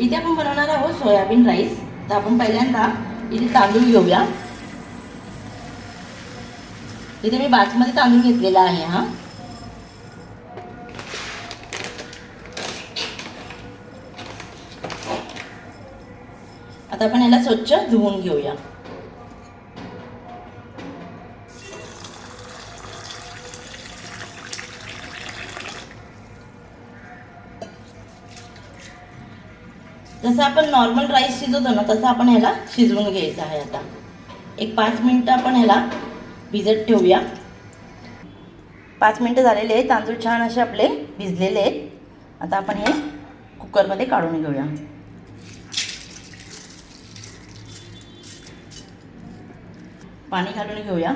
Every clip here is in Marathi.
इथे आपण बनवणार आहोत सोयाबीन राईस. तर आपण पहिल्यांदा इथे तांदूळ घेऊया. इथे मी बासमती तांदूळ घेतलेला आहे हा. आता आपण याला स्वच्छ धुवून घेऊया. जसं आपण नॉर्मल राईस शिजवतो ना तसं आपण ह्याला शिजवून घ्यायचं आहे आता. एक पाच मिनटं आपण ह्याला भिजत ठेवूया. पाच मिनटं झालेले आहेत तांदूळ छान असे आपले भिजलेले आहेत. आता आपण हे कुकरमध्ये काढून घेऊया. पाणी घालून घेऊया.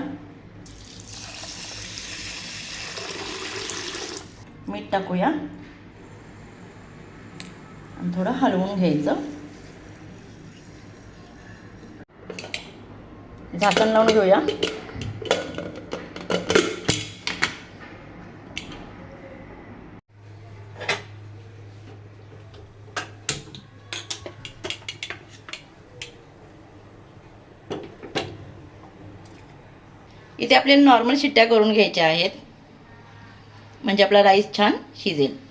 मीठ टाकूया. आणि थोडं हलवून घ्यायचं. झाकण लावून घेऊया. इथे आपल्याला नॉर्मल शिट्ट्या करून घ्यायच्या आहेत. म्हणजे आपला राईस छान शिजेल.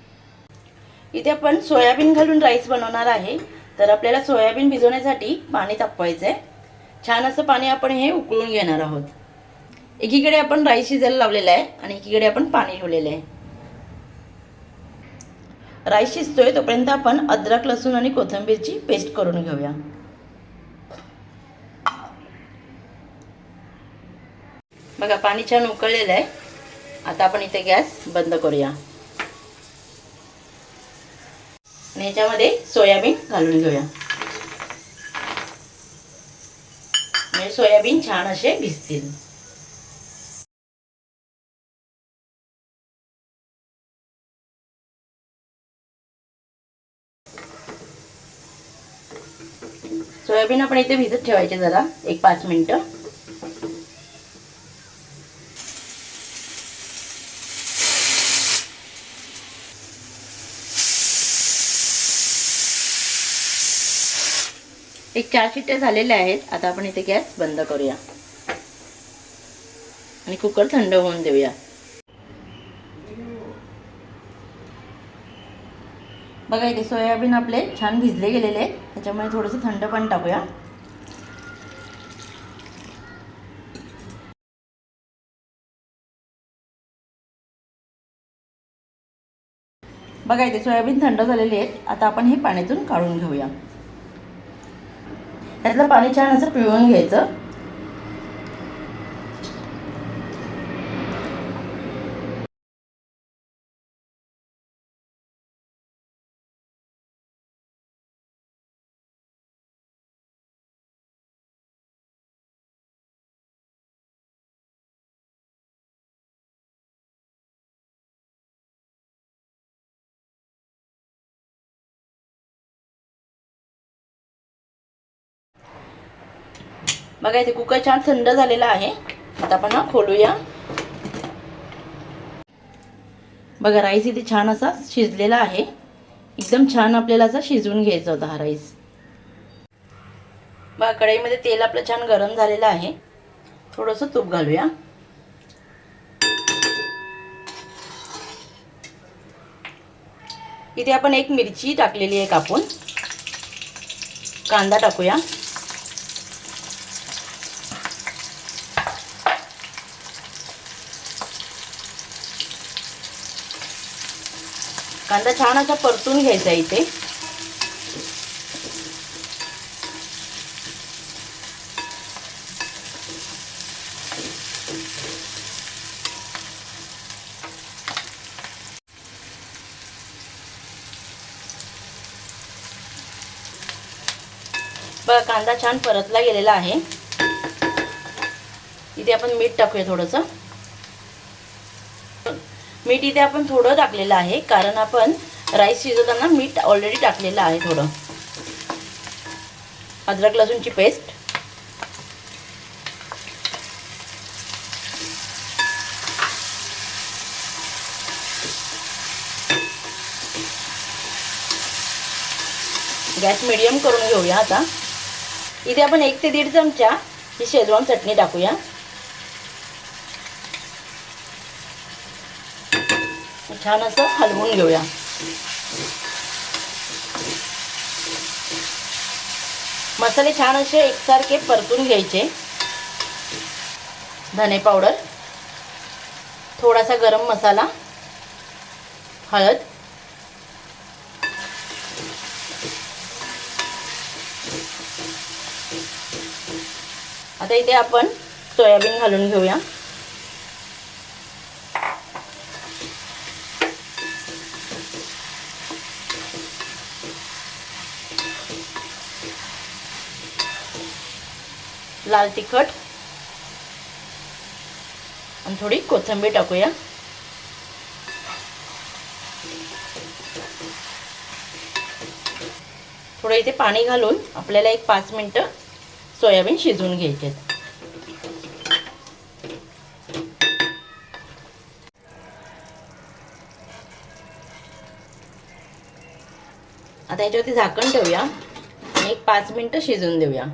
इथे आपण सोयाबीन घालून राईस बनवणार आहे. तर आपल्याला सोयाबीन भिजवण्यासाठी पाणी तापवायचं आहे छान असं पाणी आपण हे उकळून घेणार आहोत. एकीकडे आपण राईस शिजायला लावलेला आहे आणि एकीकडे आपण पाणी ठेवलेलं आहे. राईस शिजतोय तोपर्यंत आपण अद्रक लसूण आणि कोथिंबीरची पेस्ट करून घेऊया. बघा पाणी छान उकळलेलं आहे. आता आपण इथे गॅस बंद करूया. आणि सोयाबीन घालून घेऊया. म्हणजे सोयाबीन छान असे भिजतील. सोयाबीन आपण इथे भिजत ठेवायचे जरा एक पाच मिनिटं. एक चार शिट्ट्या झालेल्या आहेत. आता आपण इथे गॅस बंद करूया. आणि कुकर थंड होऊन देऊया. बघा इथे सोयाबीन आपले छान भिजले गेलेले आहेत. त्याच्यामुळे थोडंसं थंड पण टाकूया. बघा इथे सोयाबीन थंड झालेले आहेत. आता आपण हे पाण्यातून काढून घेऊया. त्यातलं पाणी छान असं पिळून घ्यायचं. बघा इथे कुकर छान थंड झालेला आहे. आता आपण हा खोलूया. बघा राईस इथे छान असा शिजलेला आहे. एकदम छान आपल्याला असा शिजवून घ्यायचा होता हा राईस. बघा कढईमध्ये तेल आपलं छान गरम झालेलं आहे. थोडंसं तूप घालूया. इथे आपण एक मिरची टाकलेली आहे कापून. कांदा टाकूया. कांदा छान असा परतून घ्यायचा इथे. बघा कांदा छान परतला गेलेला आहे. इथे आपण मीठ टाकूया थोडंसं. मीठ इथे आपण थोडं टाकलेलं आहे कारण आपण राईस शिजवताना मीठ ऑलरेडी टाकलेलं आहे थोडं. अद्रक लसूणची पेस्ट गॅस मिडियम करून घेऊया आता. इथे आपण एक ते दीड चमचा ही शेजवान चटणी टाकूया. छान असं हलवून घेऊया. मसाले छान असे एकसारखे परतून घ्यायचे. धने पावडर थोडासा गरम मसाला हळद आता इथे आपण सोयाबीन घालून घेऊया. लाल तिखट. आणि थोडी कोथिंबीर टाकूया. थोडं इथे पाणी घालून आपल्याला एक पाच मिनटं सोयाबीन शिजवून घ्यायचे आता याच्यावरती झाकण ठेवूया. आणि एक पाच मिनटं शिजवून देऊया.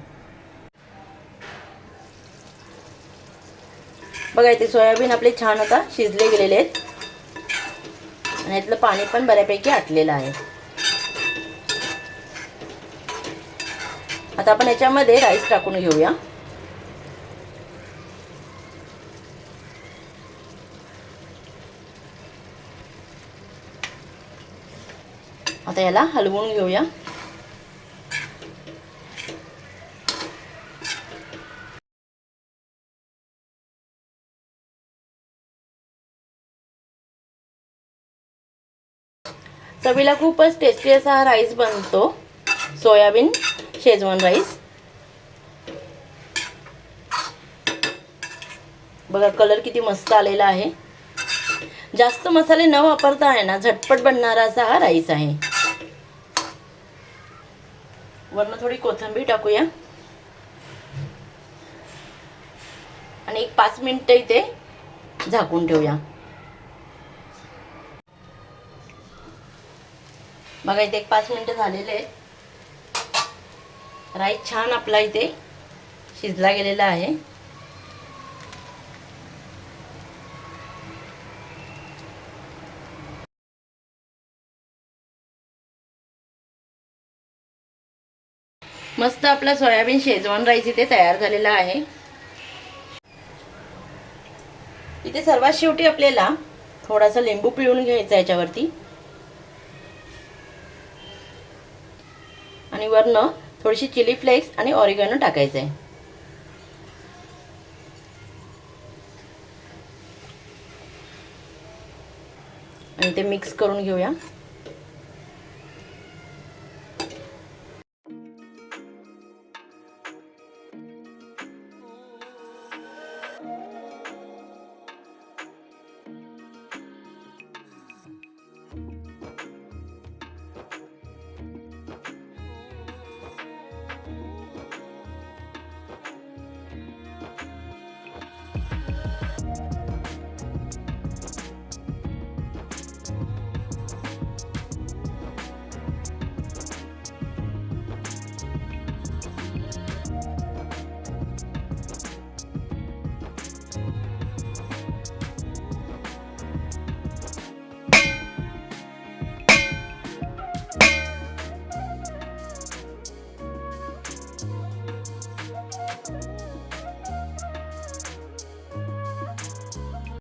बघा इथे सोयाबीन आपले छान आता शिजले गेलेले आहेत. आणि यातलं पाणी पण बऱ्यापैकी आटलेलं आहे. आता आपण याच्यामध्ये राईस टाकून घेऊया. आता याला हलवून घेऊया. चवीला खूपच टेस्टी असा हा राईस बनतो. सोयाबीन शेजवान राईस बघा कलर किती मस्त आलेला आहे. जास्त मसाले न वापरता आहे ना झटपट बनणारा असा हा राईस आहे. वरनं थोडी कोथिंबीर टाकूया. आणि एक पाच मिनटं इथे झाकून ठेवूया. बघा इथे एक पाच मिनटं झालेले आहेत. राईस छान आपला इथे शिजला गेलेला आहे. मस्त आपला सोयाबीन शेजवान राईस इथे तयार झालेला आहे. इथे सर्वात शेवटी आपल्याला थोडासा लिंबू पिळून घ्यायचा याच्यावरती. आणि वरनं थोडीशी चिली फ्लेक्स आणि ऑरिगॅनो टाकायचं. आहे आणि ते मिक्स करून घेऊया.